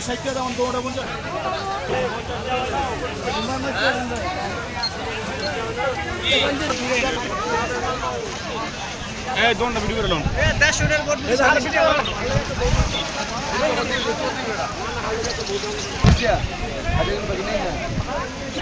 ষাট টাকা দাম দৌড়া পঞ্চাশ এই দোনটা ভিডিও করে লোন। কত কম